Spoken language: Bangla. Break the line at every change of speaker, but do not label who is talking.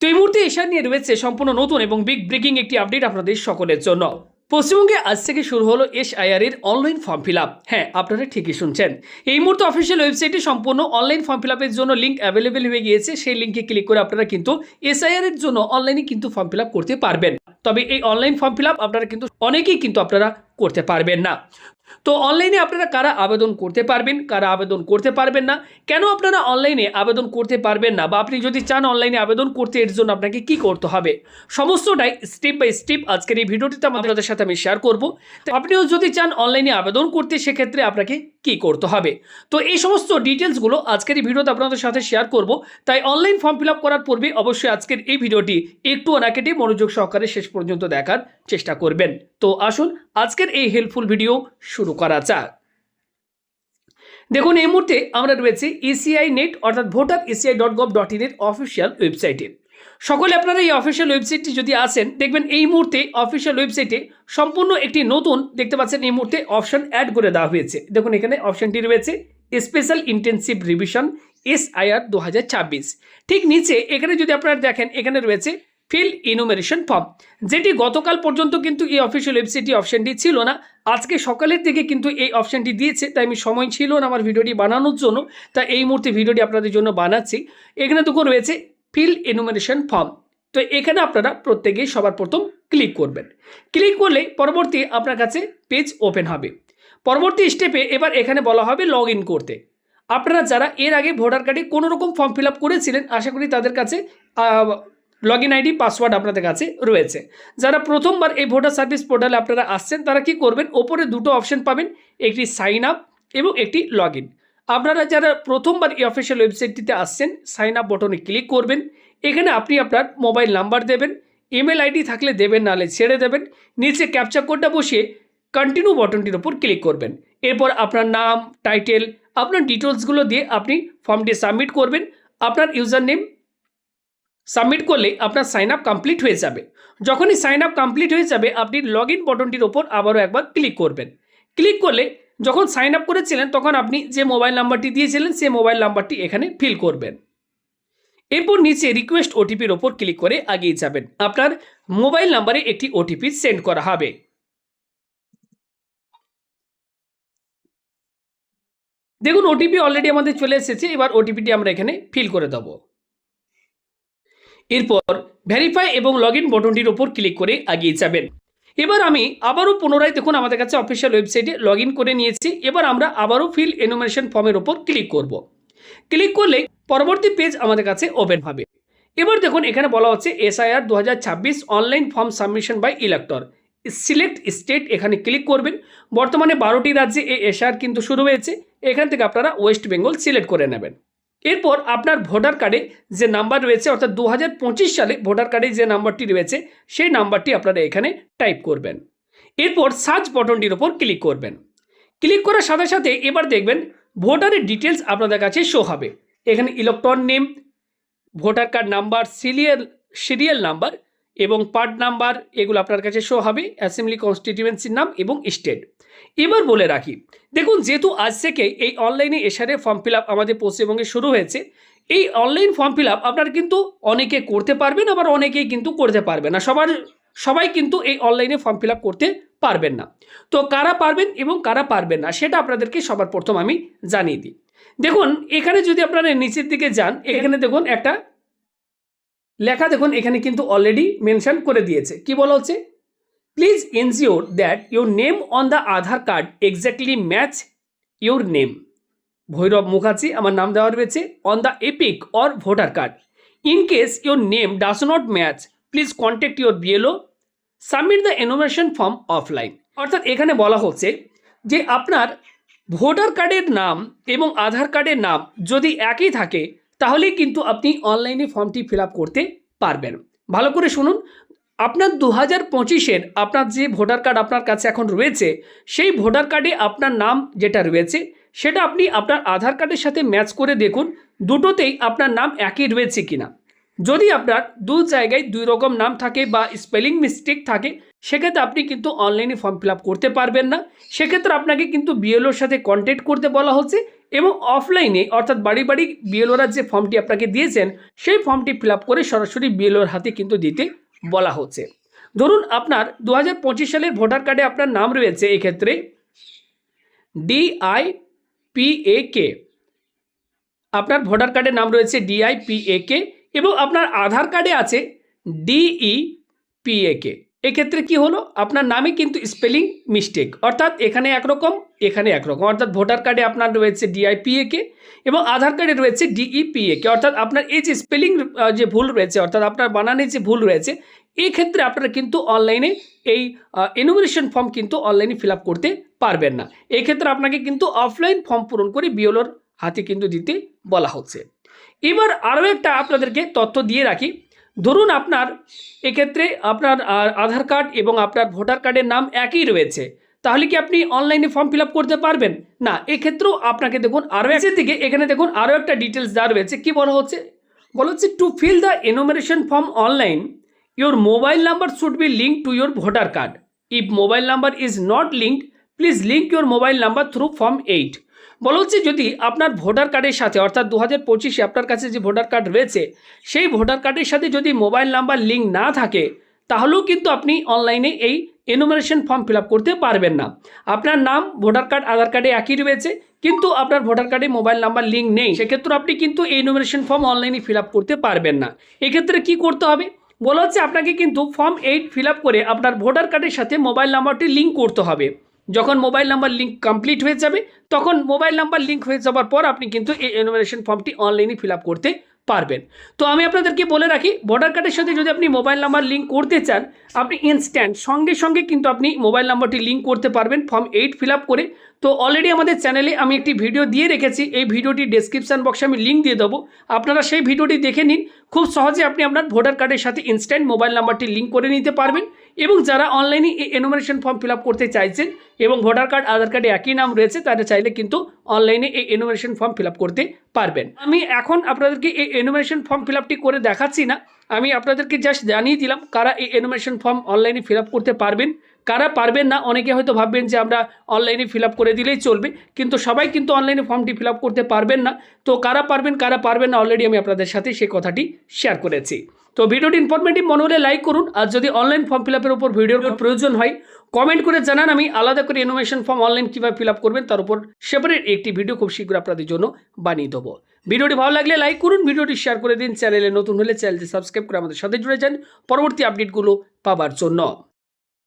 তো এই মুহূর্তে এশিয়া নিয়ে রয়েছে সম্পূর্ণ নতুন এবং বিগ ব্রেকিং একটি আপডেট আপনাদের সকলের জন্য। পশ্চিমবঙ্গে আজ থেকে শুরু হলো এসআইআর এর অনলাইন ফর্ম ফিল হ্যাঁ আপনারা ঠিকই শুনছেন। এই মুহূর্তে অফিসিয়াল ওয়েবসাইটে সম্পূর্ণ অনলাইন ফর্ম ফিল জন্য লিঙ্ক অ্যাভেলেবেল হয়ে গিয়েছে। সেই লিঙ্কে ক্লিক করে আপনারা কিন্তু এসআইআর এর জন্য অনলাইনে কিন্তু ফর্ম ফিল করতে পারবেন। তবে এই অনলাইন ফর্ম ফিল আপ আপনারা কিন্তু, অনেকেই কিন্তু আপনারা করতে পারবেন না। তো অনলাইনে আপনারা কারা আবেদন করতে পারবেন, কারা আবেদন করতে পারবেন না, কেন আপনারা অনলাইনে আবেদন করতে পারবেন না, বা আপনি যদি চান অনলাইনে আবেদন করতে, এর জন্য আপনাকে কি করতে হবে? সমস্তটাই স্টেপ বাই স্টেপ আজকের এই ভিডিওটিতে আমাদের সাথে আমি শেয়ার করব। তো আপনিও যদি চান অনলাইনে আবেদন করতে, সেক্ষেত্রে আপনাকে কি করতে হবে? তো এই সমস্ত ডিটেলসগুলো আজকের এই ভিডিওতে আপনাদের সাথে শেয়ার করব। তাই অনলাইন ফর্ম ফিল করার পূর্বে অবশ্যই আজকের এই ভিডিওটি একটু না কেটে মনোযোগ সহকারে শেষ পর্যন্ত দেখার চেষ্টা করবেন। তো আসুন, আজকের এই হেল্পফুল ভিডিও শুরু করা যাক। দেখুন, এই মুহূর্তে আমরা রয়েছে ইসিআই নেট অর্থাৎ voter ECI dot gov dot ইনের অফিসিয়াল ওয়েবসাইটে সকলে আপনারা এই অফিসিয়াল ওয়েবসাইটটি যদি আসেন, দেখবেন এই মুহূর্তে অফিসিয়াল ওয়েবসাইটে সম্পূর্ণ একটি নতুন, দেখতে পাচ্ছেন এই মুহূর্তে অপশন অ্যাড করে দেওয়া হয়েছে। দেখুন, এখানে অপশনটি রয়েছে special intensive revision S IR দু ঠিক নিচে, এখানে যদি আপনারা দেখেন, এখানে রয়েছে ফিল ইনুমেরেশন ফর্ম। যেটি গতকাল পর্যন্ত কিন্তু এই অফিসিয়াল ওয়েবসাইটে অপশনটি ছিল না। আজকে সকালের দিকে কিন্তু এই অপশনটি দিয়েছে, তাই আমি সময় ছিল না আমার ভিডিওটি বানানোর জন্য, তাই এই মুহূর্তে ভিডিওটি আপনাদের জন্য বানাচ্ছি। এখানে দেখুন রয়েছে ফিল এনুমারেশন ফর্ম। তো এখানে আপনারা প্রত্যেকেই সবার প্রথম ক্লিক করবেন। ক্লিক করলে পরবর্তী আপনার কাছে পেজ ওপেন হবে। পরবর্তী স্টেপে এবার এখানে বলা হবে লগ করতে। আপনারা যারা এর আগে ভোটার কার্ডে কোনো রকম ফর্ম ফিল আপ করেছিলেন, আশা করি তাদের কাছে লগ ইন আইডি পাসওয়ার্ড আপনাদের কাছে রয়েছে। যারা প্রথমবার এই ভোটার সার্ভিস পোর্টালে আপনারা আসছেন, তারা কি করবেন? ওপরে দুটো অপশন পাবেন, একটি সাইন আপ এবং একটি লগ আপনারা যারা প্রথমবার এই অফিসিয়াল ওয়েবসাইটটিতে আসছেন সাইন আপ বটনে ক্লিক করবেন। এখানে আপনি আপনার মোবাইল নাম্বার দেবেন ইমেল আইডি থাকলে দেবেন, নাহলে ছেড়ে দেবেন। নিচে ক্যাপচা কোডটা বসিয়ে কন্টিনিউ বটনটির উপর ক্লিক করবেন। এরপর আপনার নাম টাইটেল আপনার ডিটেলসগুলো দিয়ে আপনি ফর্মটি সাবমিট করবেন। আপনার ইউজার নেম সাবমিট করলে আপনার সাইন আপ কমপ্লিট হয়ে যাবে। যখনই সাইন আপ কমপ্লিট হয়ে যাবে, আপনি লগ ইন বটনটির ওপর আবারও একবার ক্লিক করবেন। ক্লিক করলে যখন সাইন আপ করেছিলেন, তখন আপনি যে মোবাইল নাম্বারটি দিয়েছিলেন, সেই মোবাইল নাম্বারটি এখানে ফিল করবেন। এরপর নিচে রিকোয়েস্ট ওটিপির ওপর ক্লিক করে আগিয়ে যাবেন। আপনার মোবাইল নাম্বারে একটি ওটিপি সেন্ড করা হবে। দেখুন ওটিপি অলরেডি আমাদের চলে এসেছে, এবার ওটিপিটি আমরা এখানে ফিল করে দেবো। এরপর ভেরিফাই এবং লগ ইন বটনটির ওপর ক্লিক করে আগিয়ে যাবেন। এবার আমি আবারও পুনরায় দেখুন আমাদের কাছে অফিসিয়াল ওয়েবসাইটে লগ করে নিয়েছি। এবার আমরা আবারও ফিল এনুমারেশন ফর্মের ওপর ক্লিক করব। ক্লিক করলে পরবর্তী পেজ আমাদের কাছে ওপেন হবে। এবার দেখুন এখানে বলা হচ্ছে এসআইআর দু হাজার ছাব্বিশ online form submission by elector select state এখানে ক্লিক করবেন। বর্তমানে বারোটি রাজ্যে এই এসআইআর কিন্তু শুরু হয়েছে। এখান থেকে আপনারা ওয়েস্ট বেঙ্গল সিলেক্ট করে নেবেন। এরপর আপনার ভোটার কার্ডে যে নাম্বার রয়েছে, অর্থাৎ দু হাজার পঁচিশ সালে ভোটার কার্ডে যে নাম্বারটি রয়েছে, সেই নাম্বারটি আপনারা এখানে টাইপ করবেন। এরপর সার্চ বটনটির ওপর ক্লিক করবেন। ক্লিক করার সাথে সাথে এবার দেখবেন ভোটারের ডিটেলস আপনাদের কাছে শো হবে। এখানে electron name, voter card number, serial serial number এবং পার্ট নাম্বার এগুলো আপনার কাছে শো হবে অ্যাসেম্বলি কনস্টিটিউয়েন্সির নাম এবং স্টেট এবার বলে রাখি, দেখুন যেহেতু আজ থেকে এই অনলাইনে এসআরে ফর্ম ফিল আপ আমাদের পশ্চিমবঙ্গে শুরু হয়েছে, এই অনলাইন ফর্ম ফিল আপ আপনারা কিন্তু অনেকে করতে পারবেন, আবার অনেকেই কিন্তু করতে পারবেন না। সবার, সবাই কিন্তু এই অনলাইনে ফর্ম ফিল আপ করতে পারবেন না। তো কারা পারবেন এবং কারা পারবেন না, সেটা আপনাদেরকে সবার প্রথম আমি জানিয়ে দিই। দেখুন, এখানে যদি আপনারা নিচের দিকে যান, এখানে দেখুন একটা লেখা দেখুন, এখানে কিন্তু অলরেডি মেনশন করে দিয়েছে। কি বলা হচ্ছে? Please ensure that your name on the Aadhaar card exactly match your name Bhairab Mukherjee, আমার নাম দেওয়া রয়েছে on the EPIC or voter card in case your name does not match please contact your BLO submit the enumeration form offline অর্থাৎ এখানে বলা হচ্ছে যে আপনার ভোটার কার্ডের নাম এবং আধার কার্ডের নাম যদি একই থাকে তাহলেই কিন্তু আপনি অনলাইনে ফর্মটি ফিল করতে পারবেন। ভালো করে শুনুন, আপনার দু হাজার পঁচিশের আপনার যে ভোটার কার্ড আপনার কাছে এখন রয়েছে, সেই ভোটার কার্ডে আপনার নাম যেটা রয়েছে, সেটা আপনি আপনার আধার কার্ডের সাথে ম্যাচ করে দেখুন, দুটোতেই আপনার নাম একই রয়েছে কিনা। যদি আপনার দু জায়গায় দুই রকম নাম থাকে বা স্পেলিং মিস্টেক থাকে সেক্ষেত্রে আপনি কিন্তু অনলাইনে ফর্ম ফিল করতে পারবেন না। সেক্ষেত্রে আপনাকে কিন্তু বিএলওর সাথে কন্ট্যাক্ট করতে বলা হচ্ছে এবং অফলাইনে অর্থাৎ বাড়ি বাড়ি বিএলওরা যে ফর্মটি আপনাকে দিয়েছেন, সেই ফর্মটি ফিল করে সরাসরি বিএলওর হাতে কিন্তু দিতে বলা হচ্ছে। ধরুন আপনার দু হাজার পঁচিশ সালের ভোটার কার্ডে আপনার নাম রয়েছে এক্ষেত্রে ডিআই পিএকে আপনার ভোটার কার্ডের নাম রয়েছে ডিআইপিএকে এবং আপনার আধার কার্ডে আছে ডিই পিএকে এক্ষেত্রে কি হলো? আপনার নামে কিন্তু স্পেলিং মিস্টেক অর্থাৎ এখানে একরকম এখানে একরকম। অর্থাৎ ভোটার কার্ডে আপনার রয়েছে ডিআইপিএকে এবং আধার কার্ডে রয়েছে ডিইপিএকে অর্থাৎ আপনার এই যে স্পেলিং যে ভুল রয়েছে, অর্থাৎ আপনার বানানে যে ভুল রয়েছে, এই ক্ষেত্রে আপনারা কিন্তু অনলাইনে এই এনুমিনেশন ফর্ম কিন্তু অনলাইনে ফিল করতে পারবেন না। এই ক্ষেত্রে আপনাকে কিন্তু অফলাইন ফর্ম পূরণ করে বিওলোর হাতে কিন্তু দিতে বলা হচ্ছে। এবার আরও একটা আপনাদেরকে তথ্য দিয়ে রাখি। ধরুন আপনার, এক্ষেত্রে আপনার আধার কার্ড এবং আপনার ভোটার কার্ডের নাম একই রয়েছে, তাহলে কি আপনি অনলাইনে ফর্ম ফিল করতে পারবেন? না, এক্ষেত্রেও আপনাকে দেখুন আরও একটা দিকে এখানে দেখুন আরও একটা ডিটেলস দেওয়া রয়েছে, কি বলা হচ্ছে? বলা হচ্ছে to fill the enumeration form online your mobile number should be link to your voter card if mobile number is not linked please link your mobile number through form eight বলা হচ্ছে যদি আপনার ভোটার কার্ডের সাথে, অর্থাৎ দু হাজার পঁচিশে আপনার কাছে যে ভোটার কার্ড রয়েছে, সেই ভোটার কার্ডের সাথে যদি মোবাইল নাম্বার লিঙ্ক না থাকে, তাহলেও কিন্তু আপনি অনলাইনে এই এনুমারেশন ফর্ম ফিল করতে পারবেন না। আপনার নাম, ভোটার কার্ড, আধার কার্ডে একই রয়েছে, কিন্তু আপনার ভোটার কার্ডে মোবাইল নাম্বার লিঙ্ক নেই। সেক্ষেত্রে আপনি কিন্তু এই এনুমারেশন ফর্ম অনলাইনে ফিল করতে পারবেন না। এক্ষেত্রে কি করতে হবে? বলা হচ্ছে আপনাকে কিন্তু ফর্ম এইট ফিল করে আপনার ভোটার কার্ডের সাথে মোবাইল নাম্বারটি লিঙ্ক করতে হবে। যখন মোবাইল নাম্বার লিঙ্ক কমপ্লিট হয়ে যাবে, তখন মোবাইল নাম্বার লিঙ্ক হয়ে যাওয়ার পর আপনি কিন্তু এই এনুমারেশন ফর্মটি অনলাইনে ফিল আপ করতে পারবেন। তো আমি আপনাদেরকে বলে রাখি ভোটার কার্ডের সাথে যদি আপনি মোবাইল নাম্বার লিঙ্ক করতে চান, আপনি ইনস্ট্যান্ট সঙ্গে সঙ্গে কিন্তু আপনি মোবাইল নাম্বারটি লিঙ্ক করতে পারবেন ফর্ম এইট ফিল করে। তো অলরেডি আমাদের চ্যানেলে আমি একটি ভিডিও দিয়ে রেখেছি, এই ভিডিওটি ডেসক্রিপশন বক্সে আমি লিঙ্ক দিয়ে দেবো। আপনারা সেই ভিডিওটি দেখে নিন, খুব সহজে আপনি আপনার ভোটার কার্ডের সাথে ইনস্ট্যান্ট মোবাইল নাম্বারটি লিঙ্ক করে নিতে পারবেন। এবং যারা অনলাইনে এই এনোমিনেশন ফর্ম ফিল করতে চাইছেন এবং ভোটার কার্ড আধার কার্ডে একই নাম রয়েছে, তারা চাইলে কিন্তু অনলাইনে এই এনোমিনেশন ফর্ম ফিল করতে পারবেন। আমি এখন আপনাদেরকে এই এনোমিনেশন ফর্ম ফিল করে দেখাচ্ছি না, আমি আপনাদেরকে জাস্ট জানিয়ে দিলাম কারা এই এনোমিনেশন ফর্ম অনলাইনে ফিল করতে পারবেন, কারা পারবেন না, অনেকে হয়তো ভাববেন যে আমরা অনলাইনে ফিল করে দিলেই চলবে, কিন্তু সবাই কিন্তু অনলাইনে ফর্মটি ফিল করতে পারবেন না। তো কারা পারবেন কারা পারবেন না অলরেডি আমি আপনাদের সাথে সেই কথাটি শেয়ার করেছি। তো ভিডিওটি ইনফরমেটিভ মনে হলে লাইক করুন। আর যদি অনলাইন ফর্ম ফিল আপের উপর ভিডিওর প্রয়োজন হয় কমেন্ট করে জানান। আমি আলাদা করে ইনোভেশন ফর্ম অনলাইন কীভাবে ফিল আপ করবেন, তার উপর সেপারেট একটি ভিডিও খুব শীঘ্র আপনাদের জন্য বানিয়ে দেবো। ভিডিওটি ভালো লাগলে লাইক করুন, ভিডিওটি শেয়ার করে দিন। চ্যানেলে নতুন হলে চ্যানেলটি সাবস্ক্রাইব করে আমাদের সাথে জুড়ে যান। পরবর্তী আপডেটগুলো পাবার জন্য।